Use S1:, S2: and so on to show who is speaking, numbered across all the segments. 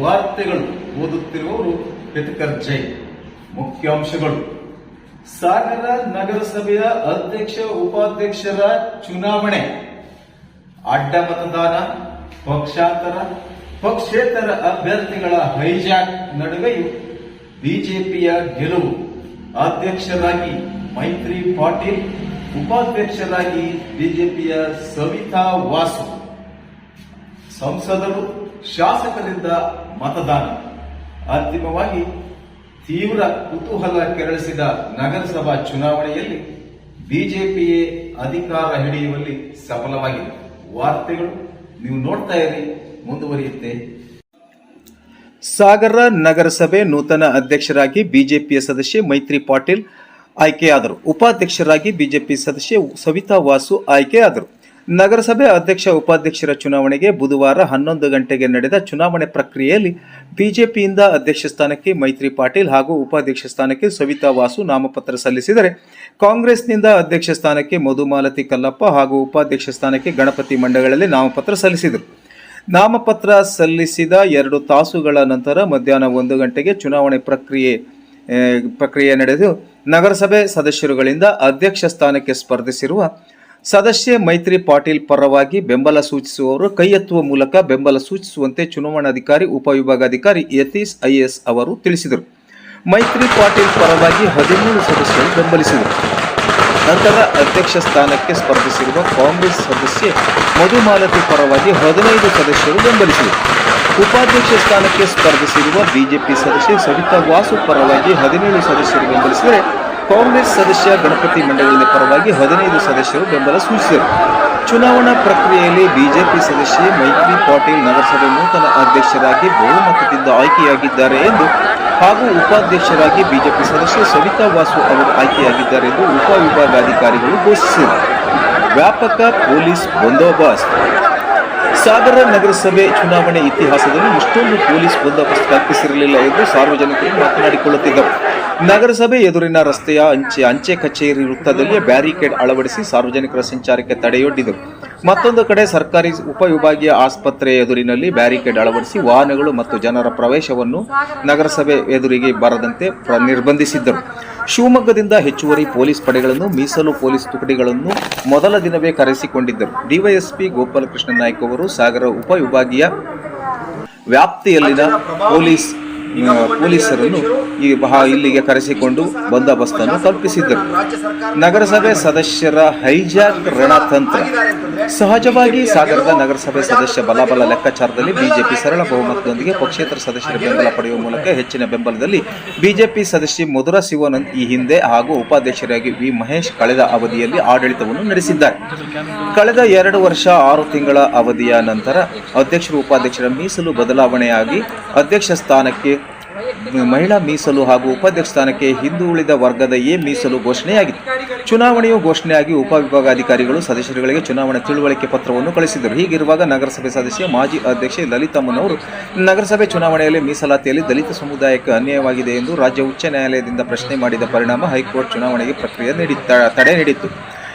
S1: ವಾರ್ತೆಗಳು ಓದುತ್ತಿರುವವರು ಹಿತಕರ್ ಜೈ ಮುಖ್ಯಾಂಶಗಳು ಸಾಗರ ನಗರಸಭೆಯ ಅಧ್ಯಕ್ಷ, ಉಪಾಧ್ಯಕ್ಷರ ಚುನಾವಣೆ. ಅಡ್ಡ ಮತದಾನ, ಪಕ್ಷಾಂತರ, ಪಕ್ಷೇತರ ಅಭ್ಯರ್ಥಿಗಳ ಹೈಜಾಕ್ ನಡುವೆಯೂ ಬಿಜೆಪಿಯ ಗೆಲುವು. ಅಧ್ಯಕ್ಷರಾಗಿ ಮೈತ್ರಿ ಪಾಟೀಲ್, ಉಪಾಧ್ಯಕ್ಷರಾಗಿ ಬಿಜೆಪಿಯ ಸವಿತಾ ವಾಸು. ಸಂಸದರು ಶಾಸಕರಿಂದ ಮತದಾನ. ಅಂತಿಮವಾಗಿ ತೀವ್ರ ಕುತೂಹಲ ಕೆರಳಿಸಿದ ನಗರಸಭಾ ಚುನಾವಣೆಯಲ್ಲಿ ಬಿಜೆಪಿಯೇ ಅಧಿಕಾರ ಹಿಡಿಯುವಲ್ಲಿ ಸಫಲವಾಗಿದೆ. ವಾರ್ತೆಗಳು ನೀವು ನೋಡ್ತಾ ಇರಿ, ಮುಂದುವರಿಯುತ್ತೆ. ಸಾಗರ ನಗರಸಭೆ ನೂತನ ಅಧ್ಯಕ್ಷರಾಗಿ ಬಿಜೆಪಿಯ ಸದಸ್ಯೆ ಮೈತ್ರಿ ಪಾಟೀಲ್ ಆಯ್ಕೆಯಾದರು. ಉಪಾಧ್ಯಕ್ಷರಾಗಿ ಬಿಜೆಪಿ ಸದಸ್ಯೆ ಸವಿತಾ ವಾಸು ಆಯ್ಕೆಯಾದರು. ನಗರಸಭೆ ಅಧ್ಯಕ್ಷ ಉಪಾಧ್ಯಕ್ಷರ ಚುನಾವಣೆಗೆ ಬುಧವಾರ ಹನ್ನೊಂದು ಗಂಟೆಗೆ ನಡೆದ ಚುನಾವಣೆ ಪ್ರಕ್ರಿಯೆಯಲ್ಲಿ ಬಿಜೆಪಿಯಿಂದ ಅಧ್ಯಕ್ಷ ಸ್ಥಾನಕ್ಕೆ ಮೈತ್ರಿ ಪಾಟೀಲ್ ಹಾಗೂ ಉಪಾಧ್ಯಕ್ಷ ಸ್ಥಾನಕ್ಕೆ ಸವಿತಾ ವಾಸು ನಾಮಪತ್ರ ಸಲ್ಲಿಸಿದರೆ ಕಾಂಗ್ರೆಸ್ನಿಂದ ಅಧ್ಯಕ್ಷ ಸ್ಥಾನಕ್ಕೆ ಮಧುಮಾಲತಿ ಕಲ್ಲಪ್ಪ ಹಾಗೂ ಉಪಾಧ್ಯಕ್ಷ ಸ್ಥಾನಕ್ಕೆ ಗಣಪತಿ ಮಂಡಗಳಲ್ಲಿ ನಾಮಪತ್ರ ಸಲ್ಲಿಸಿದರು. ನಾಮಪತ್ರ ಸಲ್ಲಿಸಿದ ಎರಡು ತಾಸುಗಳ ನಂತರ ಮಧ್ಯಾಹ್ನ ಒಂದು ಗಂಟೆಗೆ ಚುನಾವಣೆ ಪ್ರಕ್ರಿಯೆ ಪ್ರಕ್ರಿಯೆ ನಡೆದು ನಗರಸಭೆ ಸದಸ್ಯರುಗಳಿಂದ ಅಧ್ಯಕ್ಷ ಸ್ಥಾನಕ್ಕೆ ಸ್ಪರ್ಧಿಸಿರುವ ಸದಸ್ಯೆ ಮೈತ್ರಿ ಪಾಟೀಲ್ ಪರವಾಗಿ ಬೆಂಬಲ ಸೂಚಿಸುವವರು ಕೈ ಎತ್ತುವ ಮೂಲಕ ಬೆಂಬಲ ಸೂಚಿಸುವಂತೆ ಚುನಾವಣಾಧಿಕಾರಿ, ಉಪವಿಭಾಗಾಧಿಕಾರಿ ಯತೀಶ್ ಐಎಸ್ ಅವರು ತಿಳಿಸಿದರು. ಮೈತ್ರಿ ಪಾಟೀಲ್ ಪರವಾಗಿ ಹದಿಮೂರು ಸದಸ್ಯರು ಬೆಂಬಲಿಸಿದರು. ನಂತರ ಅಧ್ಯಕ್ಷ ಸ್ಥಾನಕ್ಕೆ ಸ್ಪರ್ಧಿಸಿರುವ ಕಾಂಗ್ರೆಸ್ ಸದಸ್ಯೆ ಮಧುಮಾಲತಿ ಪರವಾಗಿ ಹದಿನೈದು ಸದಸ್ಯರು ಬೆಂಬಲಿಸಿದರು. ಉಪಾಧ್ಯಕ್ಷ ಸ್ಥಾನಕ್ಕೆ ಸ್ಪರ್ಧಿಸಿರುವ ಬಿಜೆಪಿ ಸದಸ್ಯೆ ಸವಿತಾ ವಾಸು ಪರವಾಗಿ ಹದಿನೇಳು ಸದಸ್ಯರು ಬೆಂಬಲಿಸಿದರೆ ಕಾಂಗ್ರೆಸ್ ಸದಸ್ಯ ಗಣಪತಿ ಮಂಡಳಿಯ ಪರವಾಗಿ ಹದಿನೈದು ಸದಸ್ಯರು ಬೆಂಬಲ ಸೂಚಿಸಿದರು. ಚುನಾವಣಾ ಪ್ರಕ್ರಿಯೆಯಲ್ಲಿ ಬಿಜೆಪಿ ಸದಸ್ಯೆ ಮೈತ್ರಿ ಪಾಟೀಲ್ ನಗರಸಭೆ ನೂತನ ಅಧ್ಯಕ್ಷರಾಗಿ ಬಹುಮತದಿಂದ ಆಯ್ಕೆಯಾಗಿದ್ದಾರೆ ಎಂದು ಹಾಗೂ ಉಪಾಧ್ಯಕ್ಷರಾಗಿ ಬಿಜೆಪಿ ಸದಸ್ಯೆ ಸವಿತಾ ವಾಸು ಅವರು ಆಯ್ಕೆಯಾಗಿದ್ದಾರೆ ಎಂದು ಉಪವಿಭಾಗಾಧಿಕಾರಿಗಳು ಘೋಷಿಸಿದರು. ವ್ಯಾಪಕ ಪೊಲೀಸ್ ಬಂದೋಬಸ್ತ್ ಸಾಗರ ನಗರಸಭೆ ಚುನಾವಣೆ ಇತಿಹಾಸದಲ್ಲಿ ಇಷ್ಟೊಂದು ಪೊಲೀಸ್ ಬಂದೋಬಸ್ತ್ ಕಲ್ಪಿಸಿರಲಿಲ್ಲ ಎಂದು ಸಾರ್ವಜನಿಕರು ಮಾತನಾಡಿಕೊಳ್ಳುತ್ತಿದ್ದರು. ನಗರಸಭೆ ಎದುರಿನ ರಸ್ತೆಯ ಅಂಚೆ ಅಂಚೆ ಕಚೇರಿ ವೃತ್ತದಲ್ಲಿ ಬ್ಯಾರಿಕೇಡ್ ಅಳವಡಿಸಿ ಸಾರ್ವಜನಿಕರ ಸಂಚಾರಕ್ಕೆ ತಡೆಯೊಡ್ಡಿದರು. ಮತ್ತೊಂದು ಕಡೆ ಸರ್ಕಾರಿ ಉಪವಿಭಾಗೀಯ ಆಸ್ಪತ್ರೆ ಎದುರಿನಲ್ಲಿ ಬ್ಯಾರಿಕೇಡ್ ಅಳವಡಿಸಿ ವಾಹನಗಳು ಮತ್ತು ಜನರ ಪ್ರವೇಶವನ್ನು ನಗರಸಭೆ ಎದುರಿಗೆ ಬರದಂತೆ ನಿರ್ಬಂಧಿಸಿದ್ದರು. ಶಿವಮೊಗ್ಗದಿಂದ ಹೆಚ್ಚುವರಿ ಪೊಲೀಸ್ ಪಡೆಗಳನ್ನು, ಮೀಸಲು ಪೊಲೀಸ್ ತುಕಡಿಗಳನ್ನು ಮೊದಲ ದಿನವೇ ಕರೆಸಿಕೊಂಡಿದ್ದರು. ಡಿವೈಎಸ್ಪಿ ಗೋಪಾಲಕೃಷ್ಣ ನಾಯ್ಕ ಅವರು ಸಾಗರ ಉಪವಿಭಾಗೀಯ ವ್ಯಾಪ್ತಿಯಲ್ಲಿನ ಪೊಲೀಸ್ ಪೊಲೀಸರನ್ನು ಈ ಇಲ್ಲಿಗೆ ಕರೆಸಿಕೊಂಡು ಬಂದೋಬಸ್ತನ್ನು ಕಲ್ಪಿಸಿದ್ದರು. ನಗರಸಭೆ ಸದಸ್ಯರ ಹೈಜಾಕ್ ರಣತಂತ್ರ ಸಹಜವಾಗಿ ಸಾಗರದ ನಗರಸಭೆ ಸದಸ್ಯ ಬಲಾಬಲ ಲೆಕ್ಕಾಚಾರದಲ್ಲಿ ಬಿಜೆಪಿ ಸರಳ ಬಹುಮತದೊಂದಿಗೆ ಪಕ್ಷೇತರ ಸದಸ್ಯರ ಬೆಂಬಲ ಪಡೆಯುವ ಮೂಲಕ ಹೆಚ್ಚಿನ ಬೆಂಬಲದಲ್ಲಿ ಬಿಜೆಪಿ ಸದಸ್ಯೆ ಮಧುರ ಶಿವಾನಂದ್ ಈ ಹಿಂದೆ ಹಾಗೂ ಉಪಾಧ್ಯಕ್ಷರಾಗಿ ವಿ ಮಹೇಶ್ ಕಳೆದ ಅವಧಿಯಲ್ಲಿ ಆಡಳಿತವನ್ನು ನಡೆಸಿದ್ದಾರೆ. ಕಳೆದ ಎರಡು ವರ್ಷ ಆರು ತಿಂಗಳ ಅವಧಿಯ ನಂತರ ಅಧ್ಯಕ್ಷರು ಉಪಾಧ್ಯಕ್ಷರ ಮೀಸಲು ಬದಲಾವಣೆಯಾಗಿ ಅಧ್ಯಕ್ಷ ಸ್ಥಾನಕ್ಕೆ ಮಹಿಳಾ ಮೀಸಲು ಹಾಗೂ ಉಪಾಧ್ಯಕ್ಷ ಸ್ಥಾನಕ್ಕೆ ಹಿಂದುಳಿದ ವರ್ಗದ ಎ ಮೀಸಲು ಘೋಷಣೆಯಾಗಿದೆ. ಚುನಾವಣೆಯು ಘೋಷಣೆಯಾಗಿ ಉಪವಿಭಾಗಾಧಿಕಾರಿಗಳು, ಸದಸ್ಯರುಗಳಿಗೆ ಚುನಾವಣೆ ತಿಳುವಳಿಕೆ ಪತ್ರವನ್ನು ಕಳಿಸಿದರು. ಹೀಗಿರುವಾಗ ನಗರಸಭೆ ಸದಸ್ಯ ಮಾಜಿ ಅಧ್ಯಕ್ಷೆ ಲಲಿತಮ್ಮನವರು ನಗರಸಭೆ ಚುನಾವಣೆಯಲ್ಲಿ ಮೀಸಲಾತಿಯಲ್ಲಿ ದಲಿತ ಸಮುದಾಯಕ್ಕೆ ಅನ್ಯಾಯವಾಗಿದೆ ಎಂದು ರಾಜ್ಯ ಉಚ್ಚ ನ್ಯಾಯಾಲಯದಿಂದ ಪ್ರಶ್ನೆ ಮಾಡಿದ ಪರಿಣಾಮ ಹೈಕೋರ್ಟ್ ಚುನಾವಣೆಗೆ ಪ್ರಕ್ರಿಯೆ ನೀಡಿ ತಡೆ ನೀಡಿತ್ತು.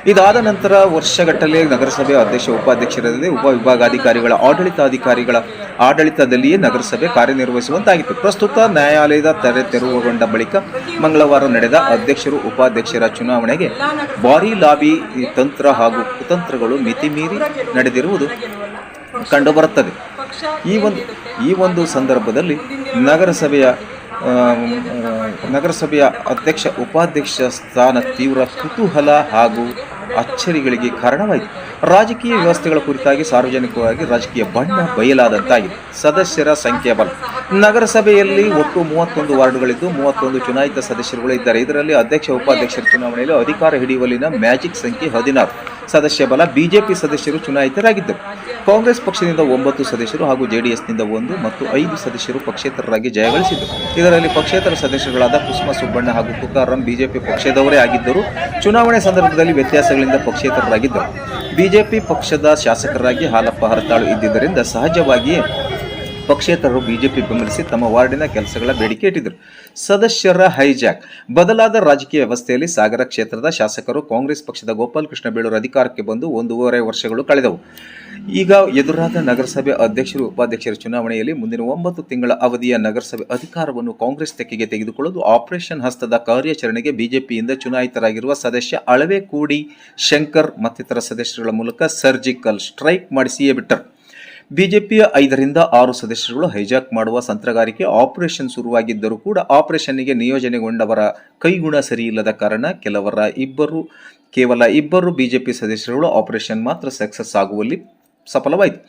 S1: ಇದಾದ ನಂತರ ವರ್ಷಗಟ್ಟಲೆ ನಗರಸಭೆ ಅಧ್ಯಕ್ಷ ಉಪಾಧ್ಯಕ್ಷರಲ್ಲಿ ಉಪವಿಭಾಗಾಧಿಕಾರಿಗಳ ಆಡಳಿತಾಧಿಕಾರಿಗಳ ಆಡಳಿತದಲ್ಲಿಯೇ ನಗರಸಭೆ ಕಾರ್ಯನಿರ್ವಹಿಸುವಂತಾಗಿತ್ತು. ಪ್ರಸ್ತುತ ನ್ಯಾಯಾಲಯದ ತೆರೆ ತೆರವುಗೊಂಡ ಬಳಿಕ ಮಂಗಳವಾರ ನಡೆದ ಅಧ್ಯಕ್ಷರು, ಉಪಾಧ್ಯಕ್ಷರ ಚುನಾವಣೆಗೆ ಭಾರೀ ಲಾಬಿ ತಂತ್ರ ಹಾಗೂ ಕುತಂತ್ರಗಳು ಮಿತಿಮೀರಿ ನಡೆದಿರುವುದು ಕಂಡುಬರುತ್ತದೆ. ಈ ಒಂದು ಈ ಒಂದು ಸಂದರ್ಭದಲ್ಲಿ ನಗರಸಭೆಯ ನಗರಸಭೆಯ ಅಧ್ಯಕ್ಷ ಉಪಾಧ್ಯಕ್ಷ ಸ್ಥಾನ ತೀವ್ರ ಕುತೂಹಲ ಹಾಗೂ ಅಚ್ಚರಿಗಳಿಗೆ ಕಾರಣವಾಯಿತು. ರಾಜಕೀಯ ವ್ಯವಸ್ಥೆಗಳ ಕುರಿತಾಗಿ ಸಾರ್ವಜನಿಕವಾಗಿ ರಾಜಕೀಯ ಬಣ್ಣ ಬಯಲಾದಂತಾಗಿದೆ. ಸದಸ್ಯರ ಸಂಖ್ಯೆ ಬಲ ನಗರಸಭೆಯಲ್ಲಿ ಒಟ್ಟು ಮೂವತ್ತೊಂದು ವಾರ್ಡ್ಗಳಿದ್ದು, ಮೂವತ್ತೊಂದು ಚುನಾಯಿತ ಸದಸ್ಯರುಗಳು ಇದ್ದಾರೆ. ಇದರಲ್ಲಿ ಅಧ್ಯಕ್ಷ, ಉಪಾಧ್ಯಕ್ಷರ ಚುನಾವಣೆಯಲ್ಲಿ ಅಧಿಕಾರ ಹಿಡಿಯುವಲ್ಲಿನ ಮ್ಯಾಜಿಕ್ ಸಂಖ್ಯೆ ಹದಿನಾರು. ಸದಸ್ಯ ಬಲ ಬಿಜೆಪಿ ಸದಸ್ಯರು ಚುನಾಯಿತರಾಗಿದ್ದರು. ಕಾಂಗ್ರೆಸ್ ಪಕ್ಷದಿಂದ ಒಂಬತ್ತು ಸದಸ್ಯರು ಹಾಗೂ ಜೆಡಿಎಸ್ನಿಂದ ಒಂದು ಮತ್ತು ಐದು ಸದಸ್ಯರು ಪಕ್ಷೇತರರಾಗಿ ಜಯಗಳಿಸಿದರು ಇದರಲ್ಲಿ ಪಕ್ಷೇತರ ಸದಸ್ಯರುಗಳಾದ ಕುಸುಮ ಸುಬ್ಬಣ್ಣ ಹಾಗೂ ತುಕಾರಾಂ ಬಿಜೆಪಿ ಪಕ್ಷದವರೇ ಆಗಿದ್ದರು. ಚುನಾವಣೆ ಸಂದರ್ಭದಲ್ಲಿ ವ್ಯತ್ಯಾಸಗಳಿಂದ ಪಕ್ಷೇತರರಾಗಿದ್ದರು. ಬಿಜೆಪಿ ಪಕ್ಷದ ಶಾಸಕರಾಗಿ ಹಾಲಪ್ಪ ಹರತಾಳು ಇದ್ದಿದ್ದರಿಂದ ಸಹಜವಾಗಿಯೇ ಪಕ್ಷೇತರರು ಬಿಜೆಪಿ ಬೆಂಬಲಿಸಿ ತಮ್ಮ ವಾರ್ಡಿನ ಕೆಲಸಗಳ ಬೇಡಿಕೆ ಇಟ್ಟಿದ್ದರು. ಸದಸ್ಯರ ಹೈಜಾಕ್. ಬದಲಾದ ರಾಜಕೀಯ ವ್ಯವಸ್ಥೆಯಲ್ಲಿ ಸಾಗರ ಕ್ಷೇತ್ರದ ಶಾಸಕರು ಕಾಂಗ್ರೆಸ್ ಪಕ್ಷದ ಗೋಪಾಲಕೃಷ್ಣ ಬೇಳೂರು ಅಧಿಕಾರಕ್ಕೆ ಬಂದು ಒಂದೂವರೆ ವರ್ಷಗಳು ಕಳೆದವು. ಈಗ ಎದುರಾದ ನಗರಸಭೆ ಅಧ್ಯಕ್ಷರು, ಉಪಾಧ್ಯಕ್ಷರ ಚುನಾವಣೆಯಲ್ಲಿ ಮುಂದಿನ ಒಂಬತ್ತು ತಿಂಗಳ ಅವಧಿಯ ನಗರಸಭೆ ಅಧಿಕಾರವನ್ನು ಕಾಂಗ್ರೆಸ್ ತೆಕ್ಕೆಗೆ ತೆಗೆದುಕೊಳ್ಳಲು ಆಪರೇಷನ್ ಹಸ್ತದ ಕಾರ್ಯಾಚರಣೆಗೆ ಬಿಜೆಪಿಯಿಂದ ಚುನಾಯಿತರಾಗಿರುವ ಸದಸ್ಯ ಅಳವೆ ಕೂಡಿ ಶಂಕರ್ ಮತ್ತಿತರ ಸದಸ್ಯರುಗಳ ಮೂಲಕ ಸರ್ಜಿಕಲ್ ಸ್ಟ್ರೈಕ್ ಮಾಡಿಸಿಯೇ ಬಿಟ್ಟರು. ಬಿಜೆಪಿಯ ಐದರಿಂದ ಆರು ಸದಸ್ಯರುಗಳು ಹೈಜಾಕ್ ಮಾಡುವ ಸಂತ್ರಗಾರಿಕೆ ಆಪರೇಷನ್ ಶುರುವಾಗಿದ್ದರೂ ಕೂಡ ಆಪರೇಷನ್ನಿಗೆ ನಿಯೋಜನೆಗೊಂಡವರ ಕೈಗುಣ ಸರಿಯಿಲ್ಲದ ಕಾರಣ ಕೆಲವರ ಇಬ್ಬರು, ಕೇವಲ ಇಬ್ಬರು ಬಿಜೆಪಿ ಸದಸ್ಯರುಗಳು ಆಪರೇಷನ್ ಮಾತ್ರ ಸಕ್ಸಸ್ ಆಗುವಲ್ಲಿ ಸಫಲವಾಯಿತು.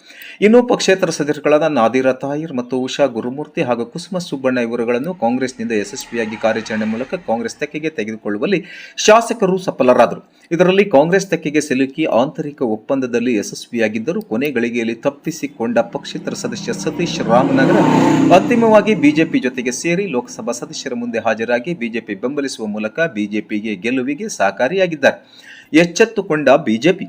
S1: ಇನ್ನು ಪಕ್ಷೇತರ ಸದಸ್ಯರುಗಳಾದ ನಾದಿರ ತಾಯಿರ್ ಮತ್ತು ಉಷಾ ಗುರುಮೂರ್ತಿ ಹಾಗೂ ಕುಸುಮ ಸುಬ್ಬಣ್ಣ ಇವರುಗಳನ್ನು ಕಾಂಗ್ರೆಸ್ನಿಂದ ಯಶಸ್ವಿಯಾಗಿ ಕಾರ್ಯಾಚರಣೆ ಮೂಲಕ ಕಾಂಗ್ರೆಸ್ ತೆಕ್ಕೆಗೆ ತೆಗೆದುಕೊಳ್ಳುವಲ್ಲಿ ಶಾಸಕರು ಸಫಲರಾದರು. ಇದರಲ್ಲಿ ಕಾಂಗ್ರೆಸ್ ತೆಕ್ಕೆಗೆ ಸಿಲುಕಿ ಆಂತರಿಕ ಒಪ್ಪಂದದಲ್ಲಿ ಯಶಸ್ವಿಯಾಗಿದ್ದರೂ ಕೊನೆ ಗಳಿಗೆಯಲ್ಲಿ ತಪ್ಪಿಸಿಕೊಂಡ ಪಕ್ಷೇತರ ಸದಸ್ಯ ಸತೀಶ್ ರಾಮನಗರ ಅಂತಿಮವಾಗಿ ಬಿಜೆಪಿ ಜೊತೆಗೆ ಸೇರಿ ಲೋಕಸಭಾ ಸದಸ್ಯರ ಮುಂದೆ ಹಾಜರಾಗಿ ಬಿಜೆಪಿ ಬೆಂಬಲಿಸುವ ಮೂಲಕ ಬಿಜೆಪಿಗೆ ಗೆಲುವಿಗೆ ಸಹಕಾರಿಯಾಗಿದ್ದಾರೆ. ಎಚ್ಚೆತ್ತುಕೊಂಡ ಬಿಜೆಪಿ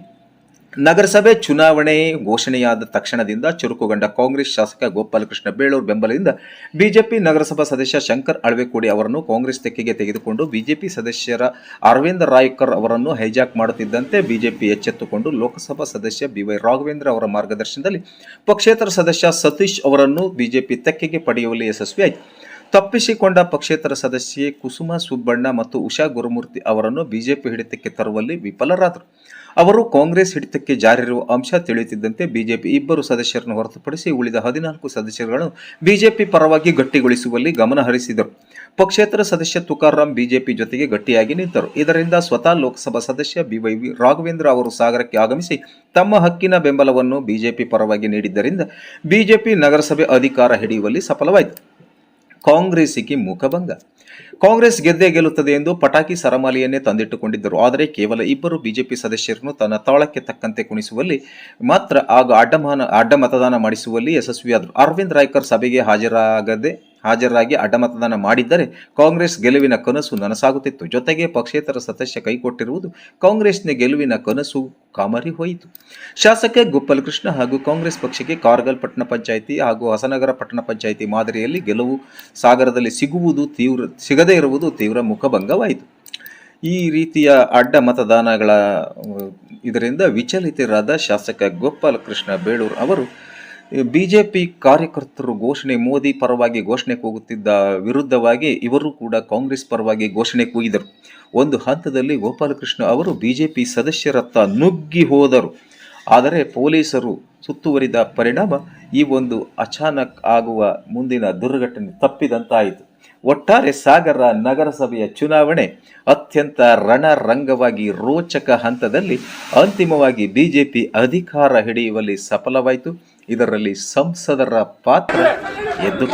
S1: ನಗರಸಭೆ ಚುನಾವಣೆ ಘೋಷಣೆಯಾದ ತಕ್ಷಣದಿಂದ ಚುರುಕುಗೊಂಡ ಕಾಂಗ್ರೆಸ್ ಶಾಸಕ ಗೋಪಾಲಕೃಷ್ಣ ಬೇಳೂರು ಬೆಂಬಲದಿಂದ ಬಿಜೆಪಿ ನಗರಸಭಾ ಸದಸ್ಯ ಶಂಕರ್ ಅಳವೆಕೋಡಿ ಅವರನ್ನು ಕಾಂಗ್ರೆಸ್ ತೆಕ್ಕೆಗೆ ತೆಗೆದುಕೊಂಡು ಬಿಜೆಪಿ ಸದಸ್ಯರ ಅರವಿಂದ ರಾಯ್ಕರ್ ಅವರನ್ನು ಹೈಜಾಕ್ ಮಾಡುತ್ತಿದ್ದಂತೆ ಬಿಜೆಪಿ ಎಚ್ಚೆತ್ತುಕೊಂಡು ಲೋಕಸಭಾ ಸದಸ್ಯ ಬಿವೈ ರಾಘವೇಂದ್ರ ಅವರ ಮಾರ್ಗದರ್ಶನದಲ್ಲಿ ಪಕ್ಷೇತರ ಸದಸ್ಯ ಸತೀಶ್ ಅವರನ್ನು ಬಿಜೆಪಿ ತೆಕ್ಕೆಗೆ ಪಡೆಯುವಲ್ಲಿ ಯಶಸ್ವಿಯಾಯಿತು. ತಪ್ಪಿಸಿಕೊಂಡ ಪಕ್ಷೇತರ ಸದಸ್ಯೆ ಕುಸುಮ ಸುಬ್ಬಣ್ಣ ಮತ್ತು ಉಷಾ ಗುರುಮೂರ್ತಿ ಅವರನ್ನು ಬಿಜೆಪಿ ಹಿಡಿತಕ್ಕೆ ತರುವಲ್ಲಿ ವಿಫಲರಾದರು. ಅವರು ಕಾಂಗ್ರೆಸ್ ಹಿಡಿತಕ್ಕೆ ಜಾರಿರುವ ಅಂಶ ತಿಳಿಯುತ್ತಿದ್ದಂತೆ ಬಿಜೆಪಿ ಇಬ್ಬರು ಸದಸ್ಯರನ್ನು ಹೊರತುಪಡಿಸಿ ಉಳಿದ ಹದಿನಾಲ್ಕು ಸದಸ್ಯರುಗಳನ್ನು ಬಿಜೆಪಿ ಪರವಾಗಿ ಗಟ್ಟಿಗೊಳಿಸುವಲ್ಲಿ ಗಮನ ಹರಿಸಿದರು. ಪಕ್ಷೇತರ ಸದಸ್ಯ ತುಕಾರಾಂ ಬಿಜೆಪಿ ಜೊತೆಗೆ ಗಟ್ಟಿಯಾಗಿ ನಿಂತರು. ಇದರಿಂದ ಸ್ವತಃ ಲೋಕಸಭಾ ಸದಸ್ಯ ಬಿವೈ ರಾಘವೇಂದ್ರ ಅವರು ಸಾಗರಕ್ಕೆ ಆಗಮಿಸಿ ತಮ್ಮ ಹಕ್ಕಿನ ಬೆಂಬಲವನ್ನು ಬಿಜೆಪಿ ಪರವಾಗಿ ನೀಡಿದ್ದರಿಂದ ಬಿಜೆಪಿ ನಗರಸಭೆ ಅಧಿಕಾರ ಹಿಡಿಯುವಲ್ಲಿ ಸಫಲವಾಯಿತು. ಕಾಂಗ್ರೆಸ್ಸಿಗೆ ಮುಖಭಂಗ. ಕಾಂಗ್ರೆಸ್ ಗೆದ್ದೇ ಗೆಲ್ಲುತ್ತದೆ ಎಂದು ಪಟಾಕಿ ಸರಮಾಲೆಯನ್ನೇ ತಂದಿಟ್ಟುಕೊಂಡಿದ್ದರು. ಆದರೆ ಕೇವಲ ಇಬ್ಬರು ಬಿಜೆಪಿ ಸದಸ್ಯರನ್ನು ತನ್ನ ತಾಳಕ್ಕೆ ತಕ್ಕಂತೆ ಕುಣಿಸುವಲ್ಲಿ ಮಾತ್ರ ಆಗ ಅಡ್ಡಮಾನ ಅಡ್ಡ ಮತದಾನ ಮಾಡಿಸುವಲ್ಲಿ ಯಶಸ್ವಿಯಾದರು. ಅರವಿಂದ್ ರಾಯ್ಕರ್ ಸಭೆಗೆ ಹಾಜರಾಗದೆ ಹಾಜರಾಗಿ ಅಡ್ಡಮತದಾನ ಮಾಡಿದ್ದರೆ ಕಾಂಗ್ರೆಸ್ ಗೆಲುವಿನ ಕನಸು ನನಸಾಗುತ್ತಿತ್ತು. ಜೊತೆಗೆ ಪಕ್ಷೇತರ ಸದಸ್ಯ ಕೈಕೊಟ್ಟಿರುವುದು ಕಾಂಗ್ರೆಸ್ನ ಗೆಲುವಿನ ಕನಸು ಕಾಮರಿ ಹೋಯಿತು. ಶಾಸಕ ಗೋಪಾಲಕೃಷ್ಣ ಹಾಗೂ ಕಾಂಗ್ರೆಸ್ ಪಕ್ಷಕ್ಕೆ ಕಾರ್ಗಲ್ ಪಟ್ಟಣ ಪಂಚಾಯಿತಿ ಹಾಗೂ ಹೊಸನಗರ ಪಟ್ಟಣ ಪಂಚಾಯಿತಿ ಮಾದರಿಯಲ್ಲಿ ಗೆಲುವು ಸಾಗರದಲ್ಲಿ ಸಿಗುವುದು ತೀವ್ರ, ಸಿಗದೇ ಇರುವುದು ತೀವ್ರ ಮುಖಭಂಗವಾಯಿತು. ಈ ರೀತಿಯ ಅಡ್ಡ ಮತದಾನಗಳ ಇದರಿಂದ ವಿಚಲಿತರಾದ ಶಾಸಕ ಗೋಪಾಲಕೃಷ್ಣ ಬೇಳೂರು ಅವರು ಬಿಜೆಪಿ ಕಾರ್ಯಕರ್ತರು ಘೋಷಣೆ, ಮೋದಿ ಪರವಾಗಿ ಘೋಷಣೆ ಕೂಗುತ್ತಿದ್ದ ವಿರುದ್ಧವಾಗಿ ಇವರು ಕೂಡ ಕಾಂಗ್ರೆಸ್ ಪರವಾಗಿ ಘೋಷಣೆ ಕೂಗಿದರು. ಒಂದು ಹಂತದಲ್ಲಿ ಗೋಪಾಲಕೃಷ್ಣ ಅವರು ಬಿಜೆಪಿ ಸದಸ್ಯರತ್ತ ನುಗ್ಗಿ ಹೋದರು. ಆದರೆ ಪೊಲೀಸರು ಸುತ್ತುವರಿದ ಪರಿಣಾಮ ಈ ಒಂದು ಅಚಾನಕ್ ಆಗುವ ಮುಂದಿನ ದುರ್ಘಟನೆ ತಪ್ಪಿದಂತಾಯಿತು. ಒಟ್ಟಾರೆ ಸಾಗರ ನಗರಸಭೆಯ ಚುನಾವಣೆ ಅತ್ಯಂತ ರಣರಂಗವಾಗಿ ರೋಚಕ ಹಂತದಲ್ಲಿ ಅಂತಿಮವಾಗಿ ಬಿಜೆಪಿ ಅಧಿಕಾರ ಹಿಡಿಯುವಲ್ಲಿ ಸಫಲವಾಯಿತು. ಇದರಲ್ಲಿ ಸಂಸದರ ಪಾತ್ರ ಎದ್ದು.